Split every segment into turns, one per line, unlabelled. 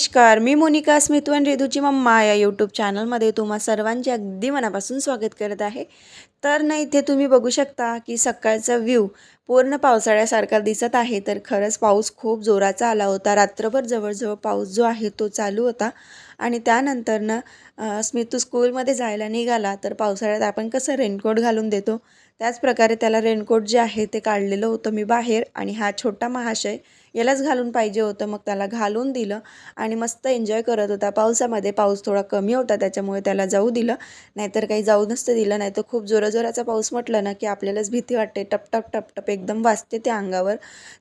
नमस्कार मी मोनिका स्मितू आणि रेदूची मम्मा या यूट्यूब चॅनलमध्ये तुम्हा सर्वांचे अगदी मनापासून स्वागत करत आहे. तर ना इथे तुम्ही बघू शकता की सकाळचा व्ह्यू पूर्ण पावसाळ्यासारखा दिसत आहे तर खरंच पाऊस खूप जोराचा आला होता. रात्रभर जवळजवळ पाऊस जो आहे तो चालू होता आणि त्यानंतरनं स्मितू स्कूलमध्ये जायला निघाला तर पावसाळ्यात आपण कसं रेनकोट घालून देतो? त्याच प्रकारे त्याला रेनकोट जे आहे ते काढलेलं होतं मी बाहेर आणि हा छोटा महाशय यालाच घालून पाहिजे होतं. मग त्याला घालून दिलं आणि मस्त एन्जॉय करत होता. पावसामध्ये पाऊस थोडा कमी होता त्याच्यामुळे त्याला जाऊ दिलं. नाहीतर काही जाऊ नसतं दिलं नाही तर खूप जोराजोराचा पाऊस म्हटलं ना की आपल्यालाच भीती वाटते. टपटप टपटप एकदम वाजते त्या अंगावर.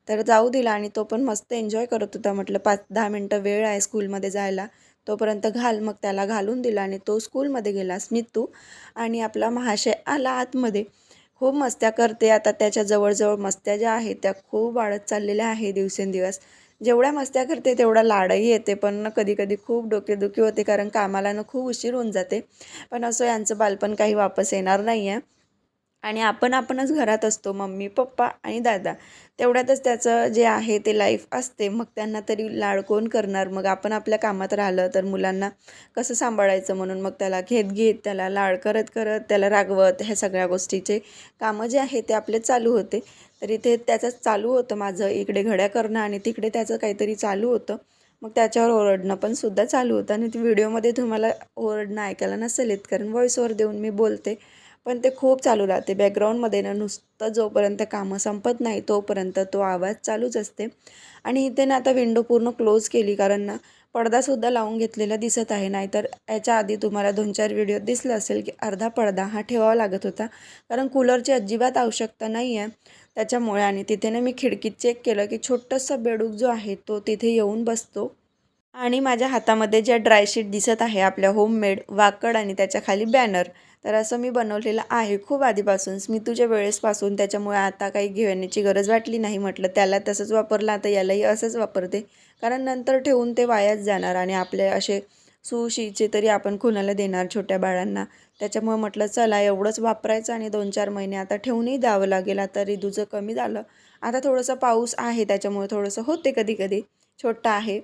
तर जाऊ दिला आणि तो पण मस्त एन्जॉय करत होता. म्हटलं पाच दहा मिनटं वेळ आहे स्कूलमध्ये जायला. तोपर्यंत घाल. मग त्याला घालून दिला आणि तो स्कूलमध्ये गेला स्मितू. आणि आपला महाशय आला आतमध्ये. खूप मस्त्या करते. आता त्याच्या जवळजवळ मस्त्या ज्या आहेत त्या खूप वाढत चाललेल्या आहे दिवसेंदिवस. जेवढ्या मस्त्या करते तेवढा लाडही येते. पण ना कधी कधी खूप डोकेदुखी होते कारण कामाला ना खूप उशीर होऊन जाते. पण असं यांचं बालपण काही वापस येणार नाही आहे आणि आपण आपणच घरात असतो मम्मी पप्पा आणि दादा. तेवढ्यातच त्याचं जे आहे ते लाईफ असते. मग त्यांना तरी लाड कोण करणार? मग आपण आपल्या कामात राहिलं तर मुलांना कसं सांभाळायचं म्हणून? मग त्याला घेत घेत त्याला लाड करत करत त्याला रागवत ह्या सगळ्या गोष्टीचे कामं जे आहे ते आपले चालू होते. तर इथे त्याचं चालू होतं माझं. इकडे घड्या करणं आणि तिकडे त्याचं काहीतरी चालू होतं. मग त्याच्यावर ओरडणं पण सुद्धा चालू होतं. आणि ती व्हिडिओमध्ये तुम्हाला ओरडणं ऐकायला नसेल येत कारण व्हॉइसवर देऊन मी बोलते. पण ते खूप चालू राहते. बॅकग्राऊंडमध्ये ना नुसतं जोपर्यंत कामं संपत नाही तोपर्यंत तो आवाज चालूच असते. आणि इथे ना आता विंडो पूर्ण क्लोज केली कारण ना पडदासुद्धा लावून घेतलेला दिसत आहे. नाहीतर याच्या आधी तुम्हाला दोन चार व्हिडिओ दिसलं असेल की अर्धा पडदा हा ठेवावा लागत होता. कारण कूलरची अजिबात आवश्यकता नाही आहे त्याच्यामुळे. आणि तिथे ना मी खिडकीत चेक केलं की छोटंसं बेडूक जो आहे तो तिथे येऊन बसतो. आणि माझ्या हातामध्ये ज्या ड्रायशीट दिसत आहे आपल्या होममेड वाकड आणि त्याच्याखाली बॅनर तर असं मी बनवलेलं आहे. खूप आधीपासून तुझ्या वेळेसपासून त्याच्यामुळे आता काही घेण्याची गरज वाटली नाही म्हटलं. त्याला तसंच वापरलं आता यालाही असंच वापरते. कारण नंतर ठेवून ते वायाच जाणार आणि आपले असे सुशीचे तरी आपण कुणाला देणार छोट्या बाळांना. त्याच्यामुळे म्हटलं चला एवढंच वापरायचं आणि दोन चार महिने आता ठेवूनही द्यावं लागेल. आता रिदूचं कमी झालं. आता थोडंसं पाऊस आहे त्याच्यामुळे थोडंसं होते कधी कधी. छोटा आहे.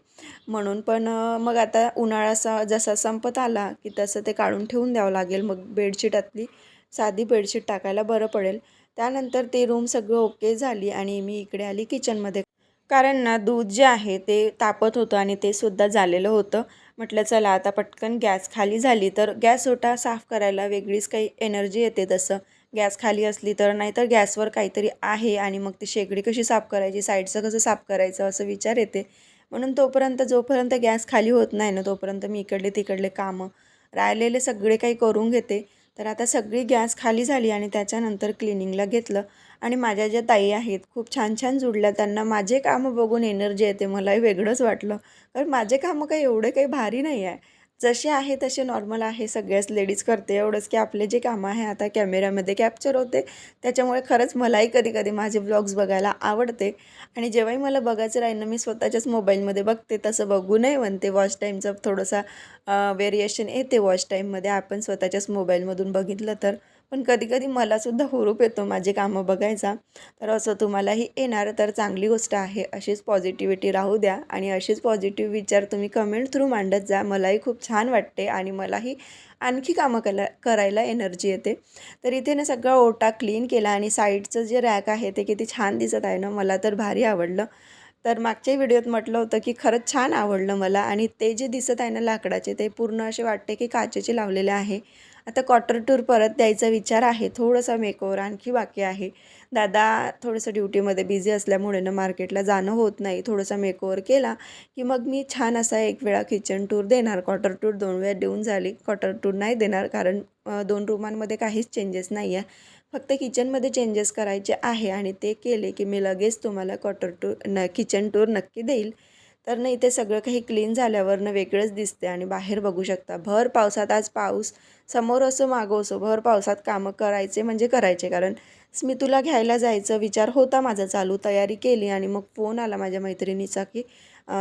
म्हणून पण मग आता उन्हाळा असा जसा संपत आला की तसं ते काढून ठेवून द्यावं लागेल. मग बेडशीटातली साधी बेडशीट टाकायला बरं पडेल. त्यानंतर ते रूम सगळं ओके झाली आणि मी इकडे आली किचनमध्ये. कारण ना दूध जे आहे ते तापत होतं आणि ते सुद्धा झालेलं होतं. म्हटलं चला आता पटकन गॅस खाली झाली तर गॅस ओटा साफ करायला वेगळीच काही एनर्जी येते तसं. गॅस खाली असली तर नाहीतर गॅसवर काहीतरी आहे आणि मग ती शेगडी कशी साफ करायची साईडचं कसं साफ करायचं असं विचार येते. म्हणून तोपर्यंत जोपर्यंत गॅस खाली होत नाही ना तोपर्यंत मी इकडले तिकडले कामं राहिलेले सगळे काही करून घेते. तर आता सगळी गॅस खाली झाली आणि त्याच्यानंतर क्लिनिंगला घेतलं. आणि माझ्या ज्या ताई आहेत खूप छान छान जुडल्या. त्यांना माझे कामं बघून एनर्जी येते. मलाही वेगळंच वाटलं. कारण माझे कामं काही एवढे काही भारी नाही आहे. जसे आहे तसे नॉर्मल आहे सगळ्याच लेडीज करते एवढंच की आपले जे कामं आहे आता कॅमेऱ्यामध्ये कॅप्चर होते. त्याच्यामुळे खरंच मलाही कधी कधी माझे ब्लॉग्स बघायला आवडते. आणि जेव्हाही मला बघायचं राहील ना मी स्वतःच्याच मोबाईलमध्ये बघते. तसं बघू नये म्हणते. वॉच टाईमचा थोडासा व्हेरिएशन येते वॉच टाईममध्ये आपण स्वतःच्याच मोबाईलमधून बघितलं तर. पण कधी कधी मलासुद्धा हुरूप येतो माझे कामं बघायचा. तर असं तुम्हालाही येणार तर चांगली गोष्ट आहे. अशीच पॉझिटिव्हिटी राहू द्या आणि अशीच पॉझिटिव्ह विचार तुम्ही कमेंट थ्रू मांडत जा. मलाही खूप छान वाटते आणि मलाही आणखी कामं कला करायला एनर्जी येते. तर इथे ना सगळा ओटा क्लीन केला आणि साईडचं जे रॅक आहे ते किती छान दिसत आहे ना मला तर भारी आवडलं. तर मागच्या व्हिडिओत म्हटलं होतं की खरंच छान आवडलं मला आणि ते जे दिसत आहे ना लाकडाचे ते पूर्ण असे वाटते की काचेचे लावलेले आहे. आता क्वार्टर टूर परत द्यायचा विचार आहे. थोडंसं मेकओवर आणखी बाकी आहे. दादा थोडंसं ड्युटीमध्ये बिझी असल्यामुळे ना मार्केटला जाणं होत नाही. थोडंसं मेकओवर केला की मग मी छान असा एक वेळा किचन टूर देणार. क्वार्टर टूर दोन वेळा देऊन झाली. क्वार्टर टूर नाही देणार कारण दोन रूमांमध्ये काहीच चेंजेस नाही आहे फक्त किचनमध्ये चेंजेस करायचे आहे आणि ते केले की मी लगेच तुम्हाला क्वार्टर टूर न किचन टूर नक्की देईल. तर ना इथे सगळं काही क्लीन झाल्यावरनं वेगळंच दिसते आणि बाहेर बघू शकता. भर पावसात आज पाऊस समोर असो मागो असो भर पावसात कामं करायचे म्हणजे करायचे. कारण स्मितूला घ्यायला जायचं विचार होता माझा चालू तयारी केली आणि मग फोन आला माझ्या मैत्रिणीचा की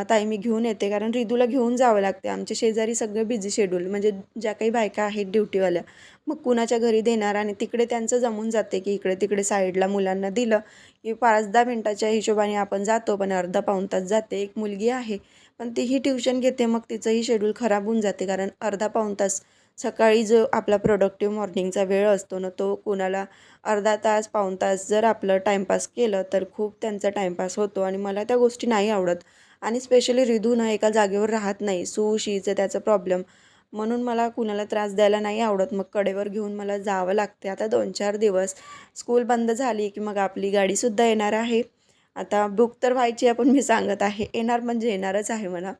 ताई मी घेऊन येते. कारण रिदूला घेऊन जावं लागते. आमच्या शेजारी सगळं बिझी शेड्यूल म्हणजे ज्या काही बायका आहेत ड्युटीवाल्या मग कुणाच्या घरी देणार आणि तिकडे त्यांचं जमून जाते की इकडे तिकडे साईडला मुलांना दिलं की पाच दहा मिनटाच्या हिशोबाने आपण जातो पण अर्धा पाऊण तास जाते. एक मुलगी आहे पण तीही ट्युशन घेते मग तिचंही शेड्यूल खराब होऊन जाते. कारण अर्धा पाऊण तास सकाळी जो आपला प्रोडक्टिव्ह मॉर्निंगचा वेळ असतो ना तो कोणाला अर्धा तास पाऊण तास जर आपलं टाईमपास केलं तर खूप त्यांचा टाईमपास होतो. आणि मला त्या गोष्टी नाही आवडत. आणि स्पेशली रिधू ना एका जागेवर राहत नाही. सू शीचं त्याचा प्रॉब्लेम म्हणून मला कुणाला त्रास द्यायला नाही आवडत. मग कडेवर घेऊन मला जावं लागते आता दोन चार दिवस स्कूल बंद झाली की मग आपली गाडीसुद्धा येणार आहे. आता बुक तर व्हायची आहे पण मी सांगत आहे. येणार म्हणजे येणारच आहे मला.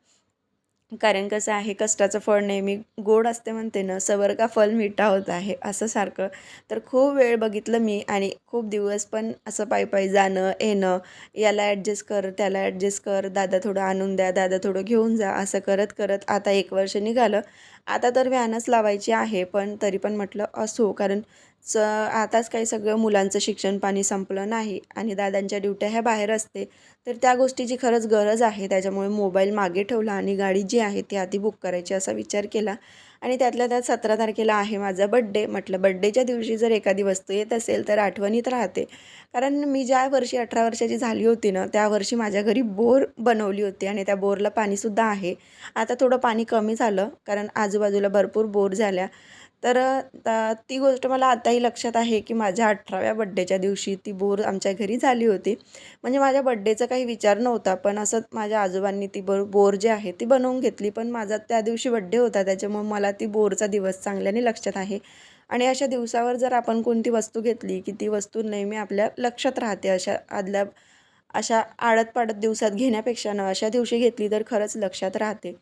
कारण कसं आहे कष्टाचं फळ नेहमी गोड असते म्हणते ना सवर का फल मिठा होत आहे असं सारखं. तर खूप वेळ बघितलं मी आणि खूप दिवस पण असं पायी पायी जाणं येणं याला ॲडजस्ट कर त्याला ॲडजस्ट कर दादा थोडं आणून द्या दादा थोडं घेऊन जा असं करत करत आता एक वर्ष निघालं. आता तर व्हॅनच लावायची आहे पण तरी पण म्हटलं असो कारण स आताच काही सगळं मुलांचं शिक्षण पाणी संपलं नाही आणि दादांच्या ड्युट्या ह्या बाहेर असते तर त्या गोष्टीची खरंच गरज आहे. त्याच्यामुळे मोबाईल मागे ठेवला आणि गाडी जी आहे ती आधी बुक करायची असा विचार केला. आणि त्यातल्या त्यात सतरा तारखेला आहे माझा बड्डे. म्हटलं बड्डेच्या दिवशी जर एखादी वस्तू येत असेल तर आठवणीत राहते. कारण मी ज्या वर्षी अठरा वर्षाची झाली होती ना त्या वर्षी माझ्या घरी बोर बनवली होती आणि त्या बोरला पाणीसुद्धा आहे. आता थोडं पाणी कमी झालं कारण आजूबाजूला भरपूर बोर झाल्या. तर ती गोष्ट मला आताही लक्षात आहे की माझ्या अठराव्या बड्डेच्या दिवशी ती बोर आमच्या घरी झाली होती. म्हणजे माझ्या बड्डेचा काही विचार नव्हता पण असं माझ्या आजोबांनी ती बोर बोर जी आहे ती बनवून घेतली. पण माझा त्या दिवशी बड्डे होता त्याच्यामुळे मला ती बोरचा दिवस चांगल्याने लक्षात आहे. आणि अशा दिवसावर जर आपण कोणती वस्तू घेतली की ती वस्तू नेहमी आपल्या लक्षात राहते अशा आदल्या अशा आडत पाडत दिवसात घेण्यापेक्षा न अशा दिवशी घेतली तर खरंच लक्षात राहते.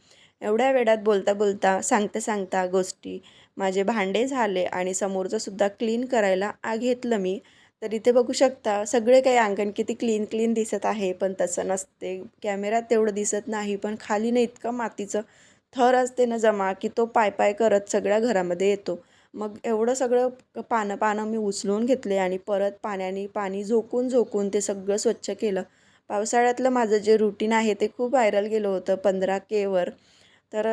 एवढ्या वेळात बोलता बोलता सांगता सांगता गोष्टी माझे भांडे झाले आणि समोरचंसुद्धा क्लीन करायला आ घेतलं मी. तर इथे बघू शकता सगळे काही अंगण किती क्लीन क्लीन दिसत आहे पण तसं नसते. कॅमेऱ्यात तेवढं दिसत नाही पण खाली ना इतकं मातीचं थर असते ना जमा की तो पाय पाय करत सगळ्या घरामध्ये येतो. मग एवढं सगळं पानं पानं मी उचलून घेतले आणि परत पाण्याने पाणी झोकून झोकून ते सगळं स्वच्छ केलं. पावसाळ्यातलं माझं जे रुटीन आहे ते खूप व्हायरल गेलं होतं पंधरा केवर तर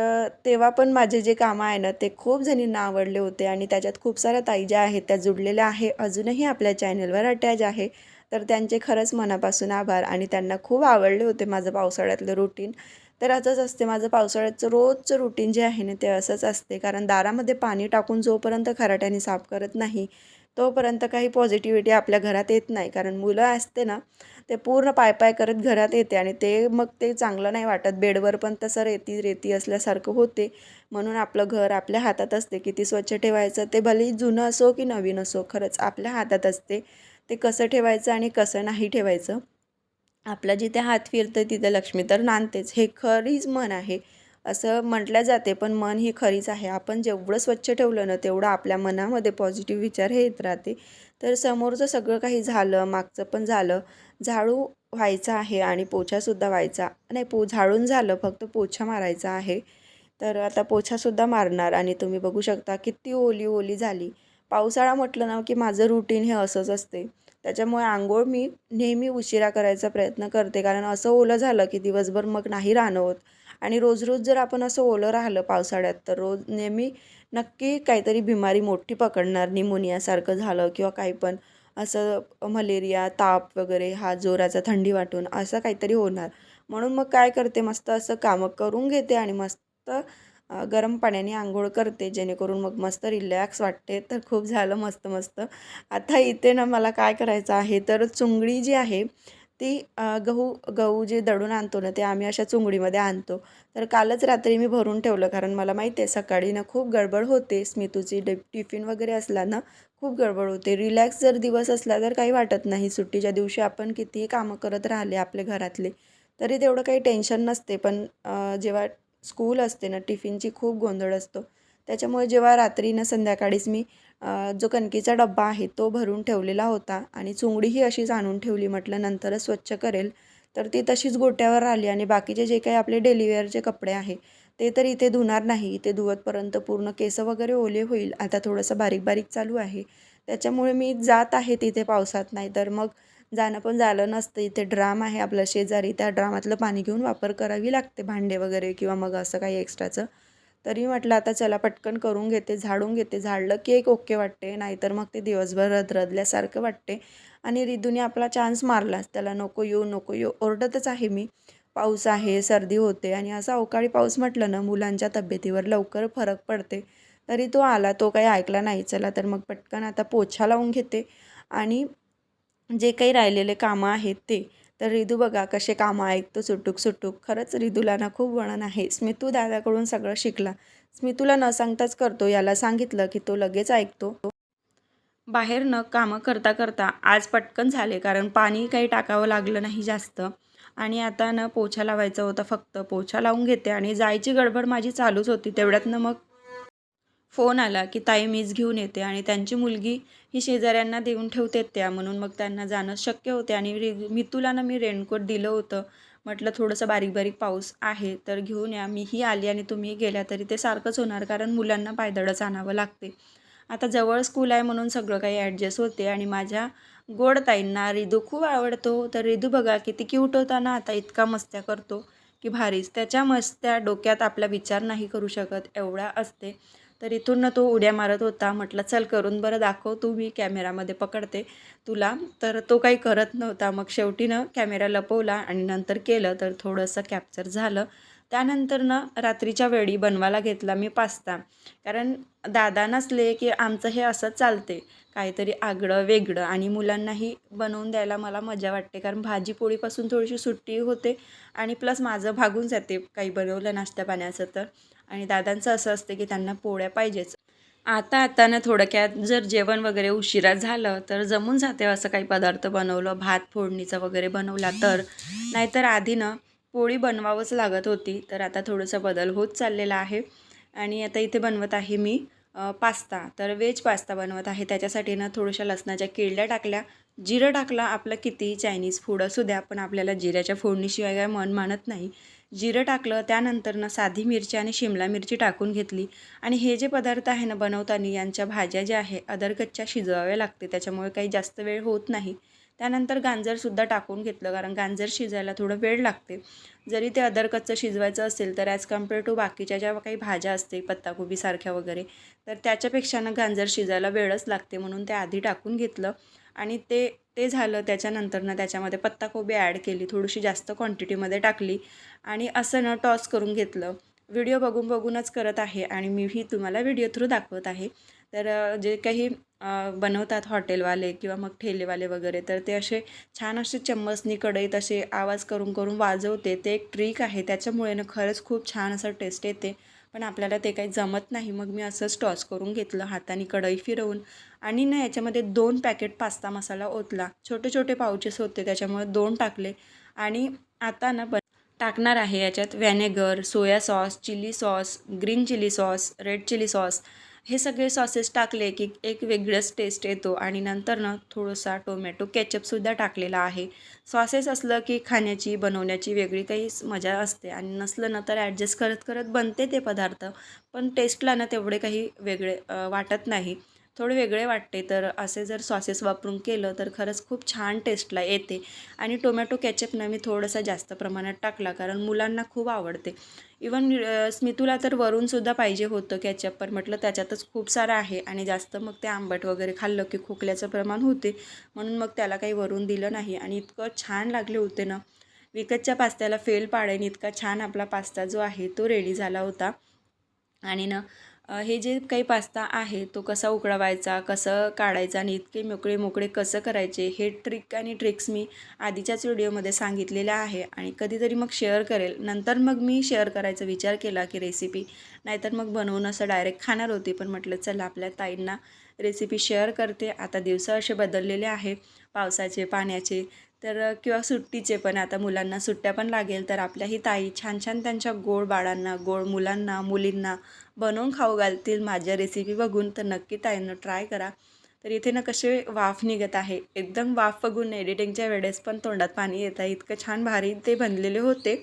तेव्हा पण माझे जे कामं आहे ना ते खूप जणींना आवडले होते आणि त्याच्यात खूप साऱ्या ताई ज्या आहेत त्या जुडलेल्या आहे अजूनही आपल्या चॅनलवर अटॅच आहे. तर त्यांचे खरंच मनापासून आभार आणि त्यांना खूप आवडले होते माझं पावसाळ्यातलं रुटीन तर असंच असते माझं पावसाळ्याचं रोजचं रुटीन जे आहे ना ते असंच असते. कारण दारामध्ये पाणी टाकून जोपर्यंत खराट्याने साफ करत नाही तोपर्यंत काही पॉझिटिव्हिटी आपल्या घरात येत नाही. कारण मुलं असते ना ते पूर्ण पाय पाय करत घरात येते आणि ते मग ते चांगलं नाही वाटत. बेडवर पण तसं रेती रेती असल्यासारखं होते. म्हणून आपलं घर आपल्या हातात असते. किती स्वच्छ ठेवायचं ते भलेही जुनं असो की नवीन असो खरंच आपल्या हातात असते. ते कसं ठेवायचं आणि कसं नाही ठेवायचं. आपला जिथे हात फिरतं तिथे लक्ष्मी तर नांदतेच. हे खरीच मन आहे. असं म्हटलं जाते पण मन ही खरीच आहे. आपण जेवढं स्वच्छ ठेवलं ना तेवढं आपल्या मनामध्ये पॉझिटिव्ह विचार हे येत राहते. तर समोरचं सगळं काही झालं मागचं पण झालं झाडू व्हायचा आहे आणि पोछासुद्धा व्हायचा. नाही पो झाडून झालं फक्त पोछा मारायचा आहे. तर आता पोछासुद्धा मारणार आणि तुम्ही बघू शकता किती ओली ओली झाली. पावसाळा म्हटलं ना की माझं रुटीन हे असंच असते. त्याच्यामुळे आंघोळ मी नेहमी उशिरा करायचा प्रयत्न करते. कारण असं ओलं झालं की दिवसभर मग नाही राहणं होत. आणि रोज रोज जर आपण असं ओलं राहिलं पावसाळ्यात तर रोज नेहमी नक्की काहीतरी बिमारी मोठी पकडणार निमोनियासारखं झालं किंवा काही पण असं मलेरिया ताप वगैरे हा जोराचा थंडी वाटून असं काहीतरी होणार. म्हणून मग काय करते मस्त असं कामं करून घेते आणि मस्त गरम पाण्याने आंघोळ करते जेणेकरून मग मस्त रिलॅक्स वाटते. तर खूप झालं मस्त मस्त. आता इथे ना मला काय करायचं आहे तर चुंगडी जी आहे ती गहू गहू जे दडून आणतो ना ते आम्ही अशा चुंगडीमध्ये आणतो. तर कालच रात्री मी भरून ठेवलं कारण मला माहिती आहे सकाळी ना खूप गडबड होते. स्मितूची डे टिफिन वगैरे असला ना खूप गडबड होते. रिलॅक्स जर दिवस असला तर काही वाटत नाही. सुट्टीच्या दिवशी आपण कितीही कामं करत राहिले आपल्या घरातले तरी तेवढं काही टेन्शन नसते. पण जेव्हा स्कूल असते ना टिफिनची खूप गोंधळ असतो. त्याच्यामुळे जेव्हा रात्री ना संध्याकाळीच मी जो कणकीचा डब्बा आहे तो भरून ठेवलेला होता आणि चुंगडीही अशीच आणून ठेवली म्हटलं नंतरच स्वच्छ करेल. तर ती तशीच गोट्यावर आली आणि बाकीचे जे काही आपले डेलीवेअरचे कपडे आहे ते तर इथे धुणार नाही. इथे धुवतपर्यंत पूर्ण केस वगैरे ओले होईल. आता थोडंसं बारीक बारीक चालू आहे. त्याच्यामुळे मी जात आहे तिथे पावसात नाही तर मग जाणं पण झालं नसतं. इथे ड्राम आहे आपलं शेजारी. त्या ड्रामातलं पाणी घेऊन वापर करावी लागते भांडे वगैरे किंवा मग असं काही एक्स्ट्राचं. तरी म्हटलं आता चला पटकन करून घेते झाडून घेते. झाडलं की एक ओके वाटते. नाहीतर मग ते दिवसभर रदरदल्यासारखं वाटते. आणि रिदूने आपला चान्स मारलाच. त्याला नको येऊ नको येऊ. ओरडतच आहे मी. पाऊस आहे सर्दी होते. आणि असा अवकाळी पाऊस म्हटलं ना मुलांच्या तब्येतीवर लवकर फरक पडते. तरी तो आला. तो काही ऐकला नाही. चला तर मग पटकन आता पोछा लावून घेते. आणि जे काही राहिलेले कामं आहेत ते. तर रिदू बघा कसे कामं ऐकतो सुटूक सुटूक. खरंच रिदूला ना खूप वळण आहे. स्मितू दादाकडून सगळं शिकला. स्मितूला न सांगताच करतो. याला सांगितलं की तो लगेच ऐकतो. बाहेर न कामं करता करता आज पटकन झाले कारण पाणी काही टाकावं लागलं नाही जास्त. आणि आता ना पोछा लावायचा होता फक्त. पोछा लावून घेते आणि जायची गडबड माझी चालूच होती. तेवढ्यातनं मग फोन आला की ताई मीच घेऊन येते आणि त्यांची मुलगी ही शेजाऱ्यांना देऊन ठेवते त्या. म्हणून मग त्यांना जाणं शक्य होते आणि रि मितूला ना मी रेनकोट दिलं होतं. म्हटलं थोडंसं बारीक बारीक पाऊस आहे तर घेऊन या. मीही आली आणि तुम्ही गेल्या तरी ते सारखंच होणार कारण मुलांना पायदळच आणावं लागते. आता जवळ स्कूल आहे म्हणून सगळं काही ॲडजस्ट होते आणि माझ्या गोड ताईंना रिदू खूप आवडतो. तर रिदू बघा किती क्यूट होता ना. आता इतका मस्त्या करतो की भारीच. त्याच्या मस्त्या डोक्यात आपला विचार नाही करू शकत. एवढा असते. तर इथून ना तो उड्या मारत होता. म्हटलं चल करून बरं दाखव तू मी कॅमेरामध्ये पकडते तुला. तर तो काही करत नव्हता. मग शेवटीनं कॅमेरा लपवला आणि नंतर केलं तर थोडंसं कॅप्चर झालं. त्यानंतर ना रात्रीच्या वेळी बनवायला घेतला मी पास्ता. कारण दादा नसले की आमचं हे असंच चालते. काहीतरी आगळं वेगळं आणि मुलांनाही बनवून द्यायला मला मजा वाटते. कारण भाजी पोळीपासून थोडीशी सुट्टी होते आणि प्लस माझं भागून जाते. काही बनवलं नाश्त्या पाण्याचं तर. आणि दादांचं असं असते की त्यांना पोळ्या पाहिजेच. आता आता ना थोडक्यात जर जेवण वगैरे उशिरा झालं तर जमून जाते असं काही पदार्थ बनवलं भात फोडणीचा वगैरे बनवला तर. नाहीतर आधी ना पोळी बनवावंच लागत होती तर आता थोडंसं बदल होत चाललेला आहे. आणि आता इथे बनवत आहे मी पास्ता. तर व्हेज पास्ता बनवत आहे. त्याच्यासाठी ना थोड्याशा लसणाच्या किडल्या टाकल्या. जिरं टाकलं आपलं किती चायनीज फूड असू द्या पण आपल्याला जिऱ्याच्या फोडणीशिवाय काय मन मानत नाही. जिरं टाकलं त्यानंतर ना साधी मिरची आणि शिमला मिरची टाकून घेतली. आणि हे जे पदार्थ आहे ना बनवताना यांच्या भाज्या ज्या आहे अदरकच्च्या शिजवाव्या लागते. त्याच्यामुळे काही जास्त वेळ होत नाही. त्यानंतर गांजरसुद्धा टाकून घेतलं कारण गांजर शिजायला थोडं वेळ लागते. जरी ते अदरकच्चं शिजवायचं असेल तर ॲज कंपेअर टू बाकीच्या ज्या काही भाज्या असते पत्ताकोबीसारख्या वगैरे तर त्याच्यापेक्षा ना गांजर शिजायला वेळच लागते म्हणून ते आधी टाकून घेतलं. आणि ते ते झालं त्याच्यानंतर ना त्याच्यामध्ये पत्ताकोबी ॲड केली थोडीशी जास्त क्वांटिटीमध्ये टाकली आणि असं ना टॉस करून घेतलं. व्हिडिओ बघून बघूनच करत आहे आणि मीही तुम्हाला व्हिडिओ थ्रू दाखवत आहे. तर जे काही बनवतात हॉटेलवाले किंवा मग ठेलेवाले वगैरे तर ते असे छान असे चम्मचनी कढईत असे आवाज करून करून वाजवते. ते एक ट्रिक आहे त्याच्यामुळे ना खरंच खूप छान असं टेस्ट येते. पण आपल्याला ते काही जमत नाही. मग मी असंच टॉस करून घेतलं हाताने कढई फिरवून. आणि ना याच्यामध्ये दोन पॅकेट पास्ता मसाला ओतला. छोटे छोटे पाऊचेस होते त्याच्यामुळे दोन टाकले. आणि आता ना टाकणार आहे याच्यात vinegar soya sauce chilli sauce green chilli sauce red chilli sauce हे सगळे सॉसेस टाकले की एक वेगळंच टेस्ट येतो आणि नंतर ना थोडंसा टोमॅटो केचपसुद्धा टाकलेला आहे. सॉसेस असलं की खाण्याची बनवण्याची वेगळी काही मजा असते आणि नसलं ना तर ॲडजस्ट करत करत बनते ते पदार्थ. पण टेस्टला ना तेवढे काही वेगळे वाटत नाही. थोडे वेगळे वाटते. तर असे जर सॉसेस वापरून केलं तर खरंच खूप छान टेस्टला येते. आणि टोमॅटो कॅचअपनं मी थोडंसं जास्त प्रमाणात टाकला कारण मुलांना खूप आवडते. इवन स्मितूला तर वरूनसुद्धा पाहिजे होतं कॅचअप पण म्हटलं त्याच्यातच खूप सारं आहे आणि जास्त मग ते आंबट वगैरे खाल्लं की खोकल्याचं प्रमाण होते. म्हणून मग त्याला काही वरून दिलं नाही आणि इतकं छान लागले होते ना. विकतच्या पास्त्याला फेल पाडेन इतका छान आपला पास्ता जो आहे तो रेडी झाला होता. आणि ना हे जे काही पास्ता आहे तो कसा उकळवायचा कसं काढायचा आणि इतके मोकळे मोकळे कसं करायचे हे ट्रिक आणि ट्रिक्स मी आधीच्याच व्हिडिओमध्ये सांगितलेल्या आहे आणि कधीतरी मग शेअर करेल. नंतर मग मी शेअर करायचा विचार केला की रेसिपी नाहीतर मग बनवून असं डायरेक्ट खाणार होती. पण म्हटलं चला आपल्या ताईंना रेसिपी शेअर करते. आता दिवस असे बदललेले आहे पावसाचे पाण्याचे तर किंवा सुट्टीचे पण. आता मुलांना सुट्ट्या पण लागेल तर आपल्याही ताई छान छान त्यांच्या गोड बाळांना गोड मुलांना मुलींना बनवून खाऊ घालतील माझ्या रेसिपी बघून तर नक्की ताईनं ट्राय करा. तर इथे ना कसे वाफ निघत आहे. एकदम वाफ बघून एडिटिंगच्या वेळेस पण तोंडात पाणी येत. आहे इतकं छान भारी ते बनलेले होते.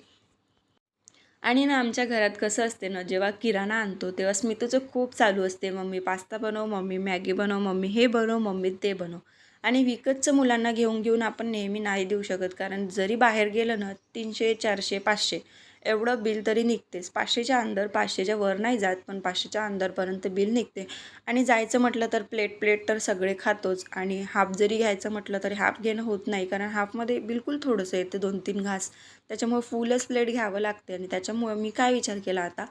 आणि ना आमच्या घरात कसं असते ना जेव्हा किराणा आणतो तेव्हा स्मितूचं खूप चालू असते. मम्मी पास्ता बनव मम्मी मॅगी बनव मम्मी हे बनव मम्मी ते बनव. आणि विकतचं मुलांना घेऊन घेऊन आपण नेहमी नाही देऊ शकत. कारण जरी बाहेर गेलं ना तीनशे चारशे पाचशे एवढं बिल तरी निघतेच. पाचशेच्या अंदर पाचशेच्या वर नाही जात पण पाचशेच्या अंदरपर्यंत बिल निघते. आणि जायचं म्हटलं तर प्लेट प्लेट तर सगळे खातोच. आणि हाफ जरी घ्यायचं म्हटलं तरी हाफ घेणं होत नाही कारण हाफमध्ये बिलकुल थोडंसं येते दोन तीन घास. त्याच्यामुळे फुलच प्लेट घ्यावं लागते. आणि त्याच्यामुळे मी काय विचार केला आता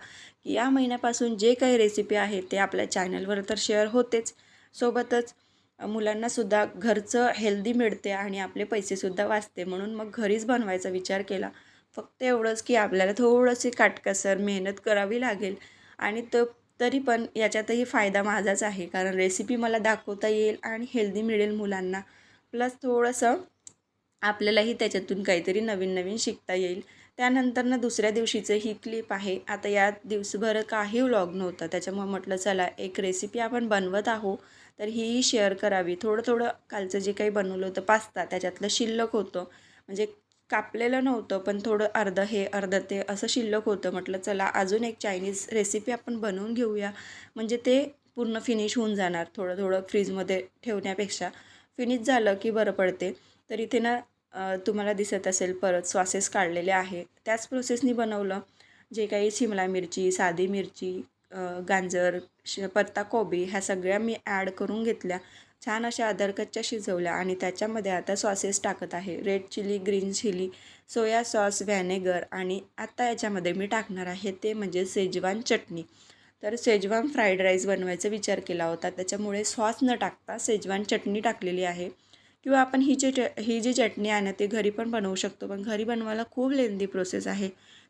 की या महिन्यापासून जे काही रेसिपी आहे ते आपल्या चॅनलवर तर शेअर होतेच. सोबतच मुलांनासुद्धा घरचं हेल्दी मिळते आणि आपले पैसेसुद्धा वाचते. म्हणून मग घरीच बनवायचा विचार केला. फक्त एवढंच की आपल्याला थोडंशी काटकसर मेहनत करावी लागेल. आणि त तरी पण याच्यातही फायदा माझाच आहे. कारण रेसिपी मला दाखवता येईल आणि हेल्दी मिळेल मुलांना. प्लस थोडंसं आपल्यालाही त्याच्यातून काहीतरी नवीन नवीन शिकता येईल. त्यानंतर ना दुसऱ्या दिवशीचं ही क्लिप आहे. आता या दिवसभर काही व्लॉग नव्हता. त्याच्यामुळे म्हटलं चला एक रेसिपी आपण बनवत आहो तर हीही शेअर करावी. थोडं थोडं कालचं जे काही बनवलं होतं पास्ता त्याच्यातलं शिल्लक होतं. म्हणजे कापलेलं नव्हतं पण थोडं अर्धं हे अर्धं ते असं शिल्लक होतं. म्हटलं चला अजून एक चायनीज रेसिपी आपण बनवून घेऊया. म्हणजे ते पूर्ण फिनिश होऊन जाणार थोडं थोडं फ्रीजमध्ये ठेवण्यापेक्षा. फिनिश झालं की बरं पडते. तर इथे ना तुम्हाला दिसत असेल परत सॉसेस काढलेले आहे. त्याच प्रोसेसनी बनवलं. जे काही शिमला मिरची साधी मिरची गाजर श पत्ता कोबी ह्या सगळ्या मी ॲड करून घेतल्या. छान अशा अदरकच्च्या शिजवल्या आणि त्याच्यामध्ये आता सॉसेस टाकत आहे. Red chilli green chilli soya sauce vinegar आणि आत्ता याच्यामध्ये मी टाकणार आहे ते म्हणजे सेजवान चटणी. तर सेजवान फ्राईड राईस बनवायचा विचार केला होता. त्याच्यामुळे सॉस न टाकता सेजवान चटणी टाकलेली आहे. किंवा आपण ही जी ही जी चटणी आहे ना ती घरी पण बनवू शकतो. पण घरी बनवायला खूप लेंदी प्रोसेस आहे.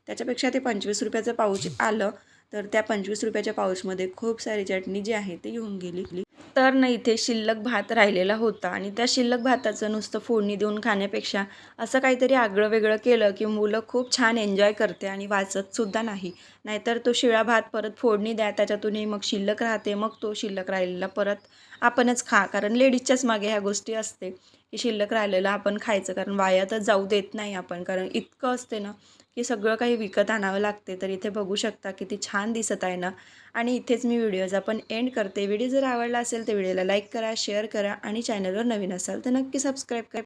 त्याच्यापेक्षा ते पंचवीस रुपयाचं पाऊच आलं. तर त्या पंचवीस रुपयाच्या पाऊचमध्ये खूप सारी चटणी जी आहे ती येऊन गेली. तर ना इथे शिल्लक भात राहिलेला होता आणि त्या शिल्लक भाताचं नुसतं फोडणी देऊन खाण्यापेक्षा असं काहीतरी आगळं वेगळं केलं की मुलं खूप छान एन्जॉय करते आणि वाचतसुद्धा नाही. नाहीतर तो शिळा भात परत फोडणी द्या त्याच्यातूनही मग शिल्लक राहते मग तो शिल्लक राहिलेला परत आपणच खा. कारण लेडीजच्याच मागे ह्या गोष्टी असते की शिल्लक राहिलेलं आपण खायचं कारण वाया तर जाऊ देत नाही आपण. कारण इतकं असते ना की सगळं काही विकत आणावं लागते तर इथे बघू शकता किती छान दिसत आहे ना. आणि इथेच मी व्हिडिओचा आपण एंड करते. व्हिडिओ जर आवडला असेल तर व्हिडिओला लाईक करा शेअर करा आणि चॅनलवर नवीन असाल तर नक्की सबस्क्राईब करा.